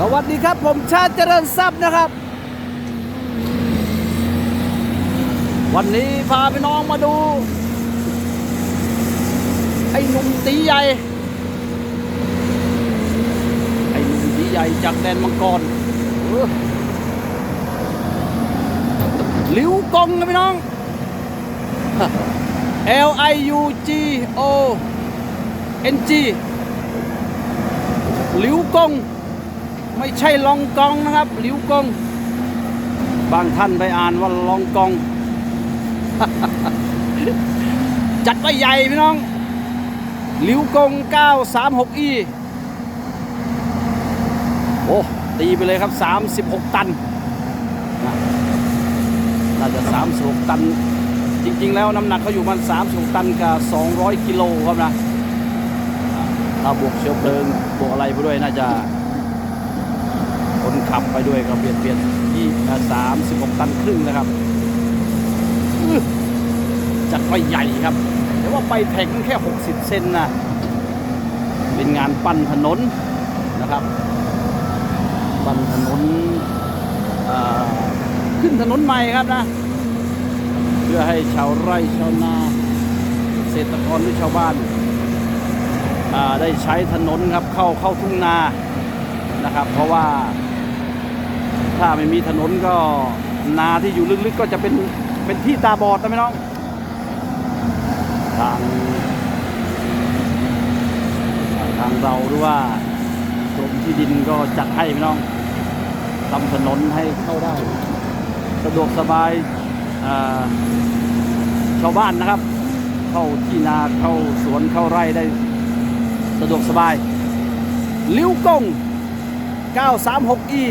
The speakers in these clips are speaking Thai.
สวัสดีครับ ผมชาติเจริญทรัพย์นะครับ วันนี้พาพี่น้องมาดู ไอ้หนุ่มตีใหญ่ ไอ้หนุ่มตีใหญ่จากแดนมังกรหลิวกงนะพี่น้อง L I U G O N G หลิวกง ไม่ใช่ลองกองนะครับหลิวกง บางท่านไปอ่านว่าลองกอง จัดว่าใหญ่พี่น้องหลิวกง 936E โอ้ตีไปเลยครับ 36 ตันน่าจะ 36 ตัน จริง ๆ แล้วน้ำหนักเขาอยู่มัน36 ตันกับ 200 กิโลครับนะถ้าบวกเชื้อเพลิง บวกอะไรไปด้วยน่าจะ ขับไปด้วยก็เบียดเบียดที่สามสิบหกตันครึ่งนะครับจัดไปใหญ่ครับ แต่ว่าไปแท็กมันแค่ 60 เซนนะเป็นงานปั้นถนนนะครับ ปั้นถนนขึ้นถนนใหม่ครับนะ เพื่อให้ชาวไร่ชาวนาเกษตรกรหรือชาวบ้านได้ใช้ถนนครับเข้าเข้าทุ่งนานะครับ เพราะว่า ถ้าไม่มีถนนก็นาที่อยู่ลึกๆก็จะเป็นเป็นที่ตาบอดนะพี่น้อง ทาง ทางเราหรือว่ากรมที่ดินก็จัดให้พี่น้องทำถนนให้เข้าได้ สะดวกสบายชาวบ้านนะครับ เข้าที่นาเข้าสวนเข้าไร่ได้สะดวกสบาย ลิ้วกง 936e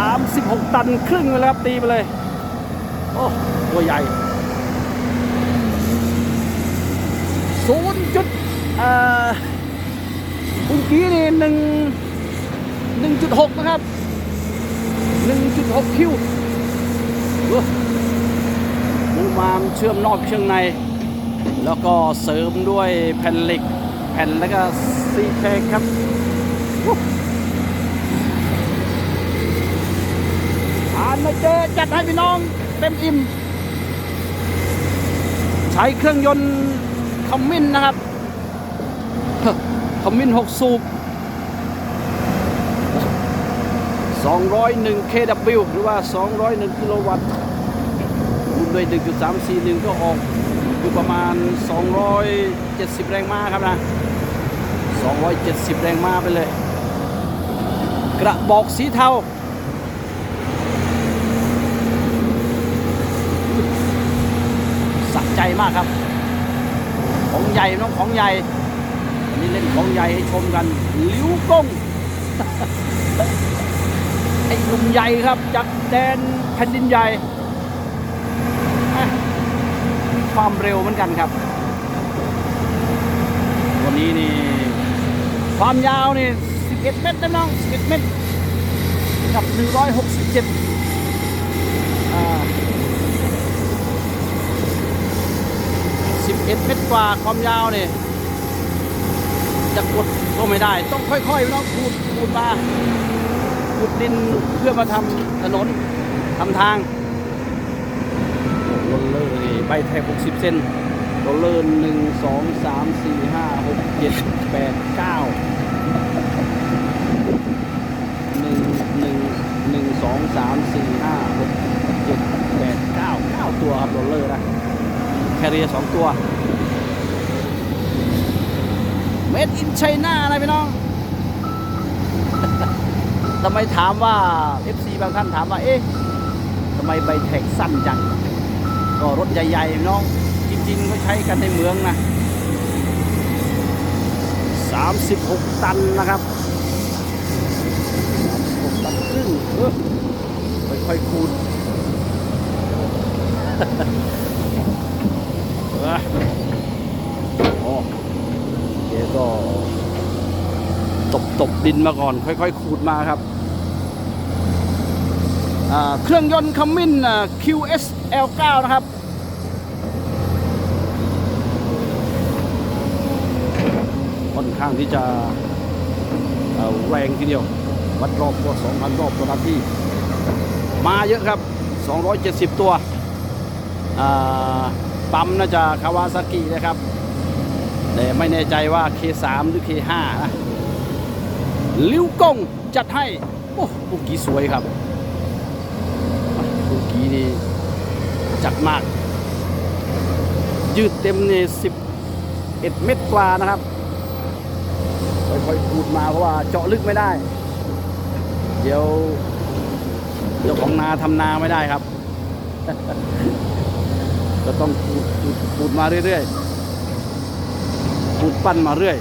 36 ตันครึ่งเลยครับตีไปเลย โอ้ตัวใหญ่ศูนย์จุดเอ่อเมื่อกี้นี่หนึ่งหนึ่งจุดหกนะครับหนึ่งจุดหกคิวเออมูมามเชื่อมนอกเชื่อมใน แล้วก็เสริมด้วยแผ่นเหล็ก แผ่นแล้วก็ซีแพคครับานมาเจอจัดให้พี่น้องเต็มอิ่ม ใช้เครื่องยนต์คอมมินนะครับคอมมิน6สูบ201 kW หรือว่า 201 กิโลวัตต์คูณด้วย 1.341 ก็ออกอยู่ประมาณ 270 แรงม้าครับนะ 270 แรงม้าไปเลย กระบอกสีเทา สะ ใจมากครับ ของใหญ่น้องของใหญ่วันนี้เล่นของใหญ่ให้ชมกันลิ้วก้งไอ้หนุ่มใหญ่ครับจากแดนแผ่นดินใหญ่ความเร็วเหมือนกันครับ วันนี้นี่ ความยาวนี่ 11 เมตรนะน้อง 11 เมตรกับ 167อ่า 11 เมตรกว่าความยาวเนี่ยจะกดก็ไม่ได้ ต้องค่อยๆเนาะขูดขูดมาขุดดินเพื่อมาทำถนนทำทางโอ้โหโรลเลอร์นี่ใบแทก60 เซนโรลเลอร์หนึ่งสองสามสี่ห้าหกเจ็ดแปดเก้าหนึ่งหนึ่งหนึ่งสองสามสี่ห้าหกเจ็ดแปดเก้าเก้าตัวครับโรลเลอร์นะ คเรียสองตัว เมดอินไชน่าอะไรพี่น้องทำไมถามว่า FC บางท่านถามว่า เอ๊ะทำไมใบแท็กสั้นจัง ก็รถใหญ่ๆพี่น้อง จริงๆเขาใช้กันในเมืองนะ 36 ตันนะครับ36ตันครึ่งค่อยๆคูณ เออโอ้เจ๊ก็ตบตบดินมาก่อน ค่อยๆ ขูดมาครับ เครื่องยนต์คัมมิน QS L9 นะครับค่อนข้างที่จะแรงทีเดียว วัดรอบตัว2,000 รอบต่อนาทีมาเยอะครับ 270 ตัวอ่า ปั๊มน่าจะคาวาซากินะครับ แต่ไม่แน่ใจว่า K3 หรือ K5 นะลิ้วกงจัดให้ โอ้ลูกกี้สวยครับลูกกี้นี่จัดมาก ยืดเต็มนี่11 เมตรกว่านะครับค่อยๆพูดมาเพราะว่าเจาะลึกไม่ได้ เดี๋ยวเจ้าของนาทำนาไม่ได้ครับ ก็ต้องพูดมาเรื่อยๆพูดปั้นมาเรื่อย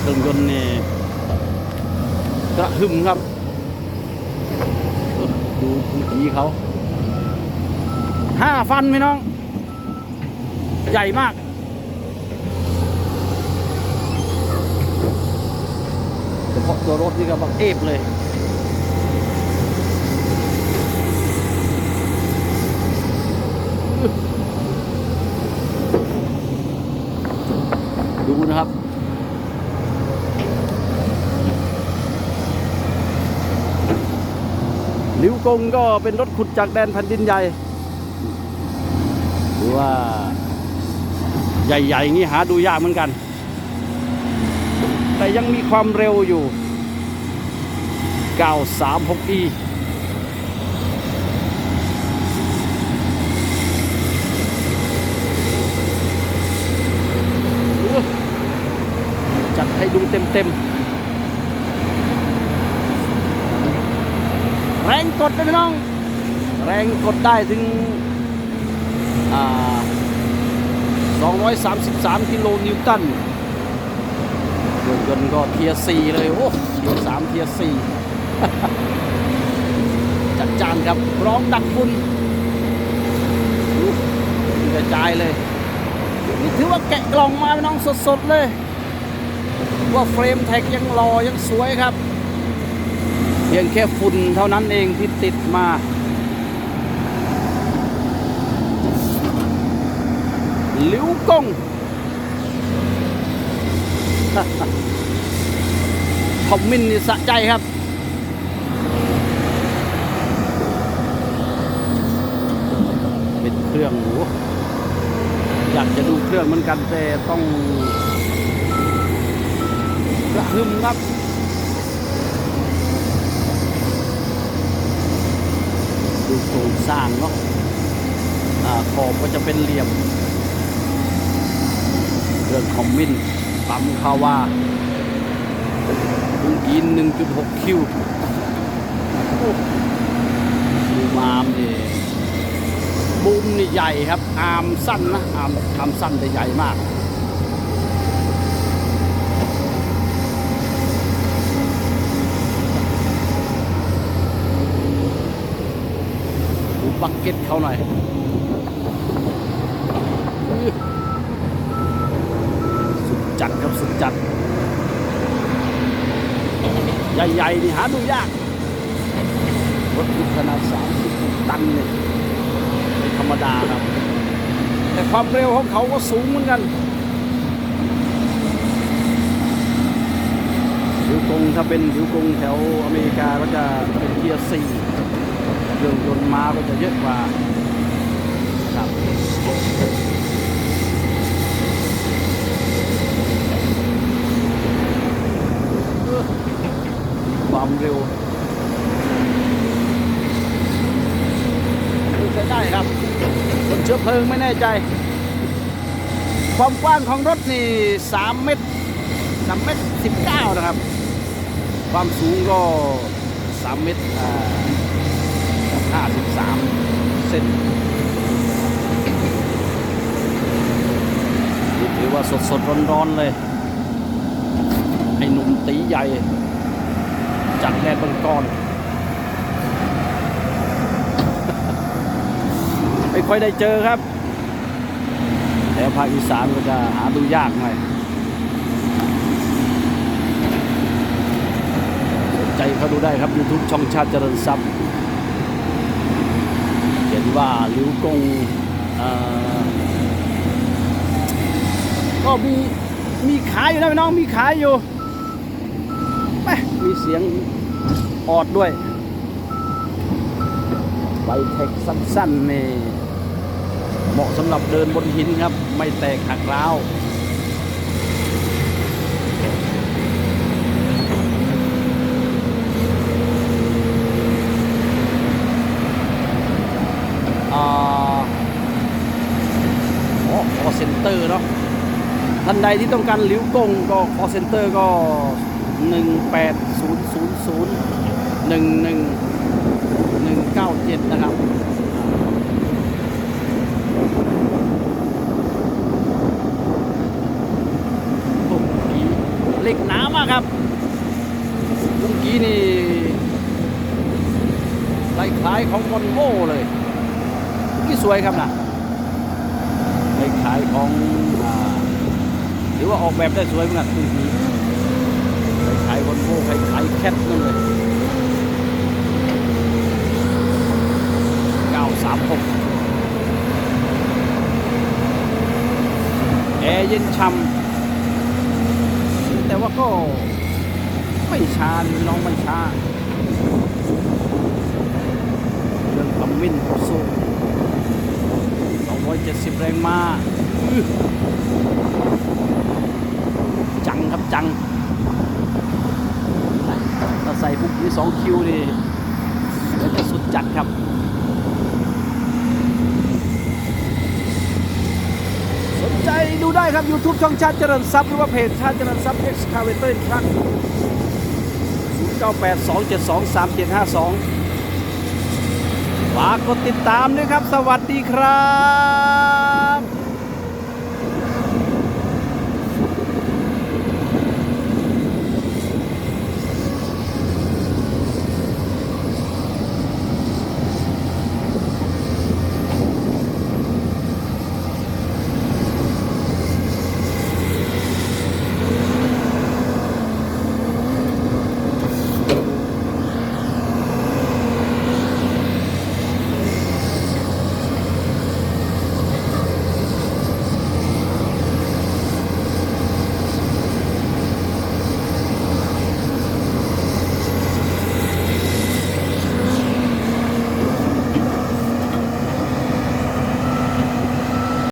เครื่องยนต์นี่กระหึ่มครับ ดูผีเขาห้าฟันพี่น้อง ใหญ่มากเฉพาะตัวรถนี่ก็บักเอฟเลย ดูนะครับลิวกงก็เป็นรถขุดจากแดนแผ่นดินใหญ่หรือว่า ใหญ่ๆงนี้หาดูยากเหมือนกัน แต่ยังมีความเร็วอยู่ 936e จัดให้ดูเต็มแรงกดเลยพี่น้อง แรงกดได้ถึง 233 กิโลนิวตันเครื่องยนต์ก็เทียร์สี่เลย โอ้เทียร์สามเทียร์สี่จัดจานครับร้องดักฝุ่นกระจายเลยนี่ถือว่าแกะกล่องมาน้องสดๆเลย ว่าเฟรมแท็กยังรอยังสวยครับ เพียงแค่ฝุ่นเท่านั้นเองที่ติดมาลิ้วกงคอมมินนี่สะใจครับเป็นเครื่องโอ้อยากจะดูเครื่องเหมือนกันแต่ต้อง ระหึ่มครับดูโครงสร้างเนาะขอบก็จะเป็นเหลี่ยม เรื่องคอมมินปั๊มคาวาดูอิน 1.6 คิวดูมามนี่บูมนี่ใหญ่ครับ อาร์มสั้นนะ อาร์มอามสั้นแต่ใหญ่มาก ดูบั ก็ตเขาหน่อยสุดจัดครับสุดจัด ใหญ่ๆนี่หาดูยากรถบรรทุกขนาด30ตันเนี่ยธรรมดาครับ แต่ความเร็วของเขาก็สูงเหมือนกันผิวกงถ้าเป็นผิวกงแถวอเมริกาก็จะเป็นเทียร์สี่ เครื่องยนต์มาก็จะเยอะกว่าครับความเร็วดูใช้ได้ครับบนเชื้อเพลิงไม่แน่ใจ ความกว้างของรถนี่3เมตร3เมตร19 นะครับ ความสูงก็3เมตรอ่า 3เซนนี่ถือว่าสดสดร้อนร้อนๆเลย ไอ้หนุ่มตีใหญ่จากแดนบังกรไม่ค่อยได้เจอครับแถวภาคอีสานก็จะหาดูยากหน่อยใจเขาดูได้ครับ YouTube ช่องชาติเจริญทรัพย์ ว่าลิวกงก็มีมีขายอยู่นะพี่น้องมีขายอยู่แม่มีเสียงออดด้วยไบเทคสั้นๆนี่เหมาะสำหรับเดินบนหินครับ ไม่แตกหักร้าว อ่าโอ้คอเซ็นเตอร์เนาะท่านใดที่ต้องการหลิวกงก็คอเซ็นเตอร์ก็ 18000 11 197 นะครับโอ้โหเล็กหนามากครับเมื่อกี้นี่คล้ายๆของวอลโว่เลยนี่สวยครับนะในขายของ หรือว่าออกแบบได้สวยเหมือนกันคือนี้ขายบนโม่ไปขายแคทนั่นเลย936แอร์เย็นช่ำแต่ว่าก็ไม่ชาน้องไม่ชาเรื่องคำมินสูง270 แรงมา จังครับจังถ้าใส่พวกนี้2คิวนี่ก็จะสุดจัดครับสนใจดูได้ครับ YouTube ช่องชาติเจริญทรัพย์หรือว่าเพจชาติเจริญทรัพย์ Excavator Truck 0982723752ฝากกดติดตามด้วยครับ สวัสดีครับ